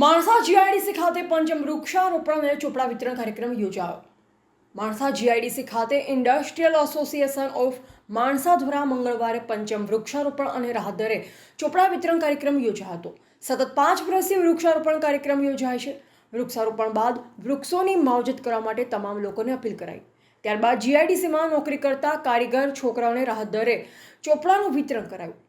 Mansa GIDC ખાતે પંચમ વૃક્ષારોપણ અને ચોપડા વિતરણ કાર્યક્રમ યોજાયો. માણસા જીઆઈડીસી ખાતે ઇન્ડસ્ટ્રીયલ એસોસિએશન ઓફ માણસા દ્વારા મંગળવારે પંચમ વૃક્ષારોપણ અને રાહત દરે ચોપડા વિતરણ કાર્યક્રમ યોજાયો હતો. સતત પાંચ વર્ષથી વૃક્ષારોપણ કાર્યક્રમ યોજાય છે. વૃક્ષારોપણ બાદ વૃક્ષોની માવજત કરવા માટે તમામ લોકોને અપીલ કરાઈ. ત્યારબાદ જીઆઈડીસીમાં નોકરી કરતા કારીગર, છોકરાઓને રાહત દરે ચોપડાનું વિતરણ કરાયું.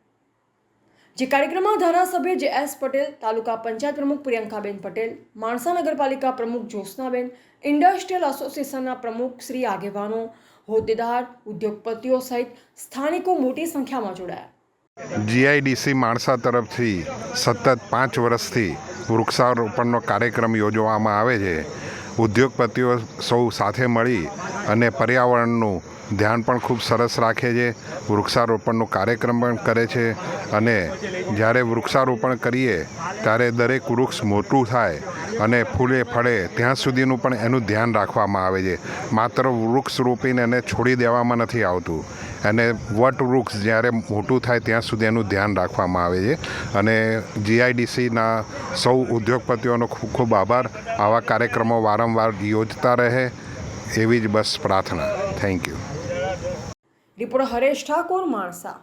જે કાર્યક્રમમાં ધારાસભ્ય જે એસ પટેલ, તાલુકા પંચાયત પ્રમુખ પ્રિયંકાબેન પટેલ, માણસા નગરપાલિકા પ્રમુખ જ્યોત્સનાબેન, ઇન્ડસ્ટ્રીયલ એસોસિએશનના પ્રમુખ શ્રી આગેવાનો, હોદ્દેદાર, ઉદ્યોગપતિઓ સહિત સ્થાનિકો મોટી સંખ્યામાં જોડાયા. જીઆઈડીસી માણસા તરફથી સતત પાંચ વર્ષથી વૃક્ષારોપણનો કાર્યક્રમ યોજવામાં આવે છે. ઉદ્યોગપતિઓ સૌ સાથે મળી અને પર્યાવરણનું ધ્યાન પણ ખૂબ સરસ રાખે છે. વૃક્ષારોપણનો કાર્યક્રમ પણ કરે છે અને જ્યારે વૃક્ષારોપણ કરીએ ત્યારે દરેક વૃક્ષ મોટું થાય અને ફૂલે ફળે ત્યાં સુધીનું પણ એનું ધ્યાન રાખવામાં આવે છે. માત્ર વૃક્ષ રોપીને એને છોડી દેવામાં નથી આવતું. અને વટ વૃક્ષ જ્યારે મોટું થાય ત્યાં સુધી એનું ધ્યાન રાખવામાં આવે છે. અને જીઆઈડીસીના સૌ ઉદ્યોગપતિઓનો ખૂબ ખૂબ આભાર. આવા કાર્યક્રમો વારંવાર યોજતા રહે. એવી જ બસ પ્રાર્થના. Thank you. Reporter Haresh Thakor Mansa.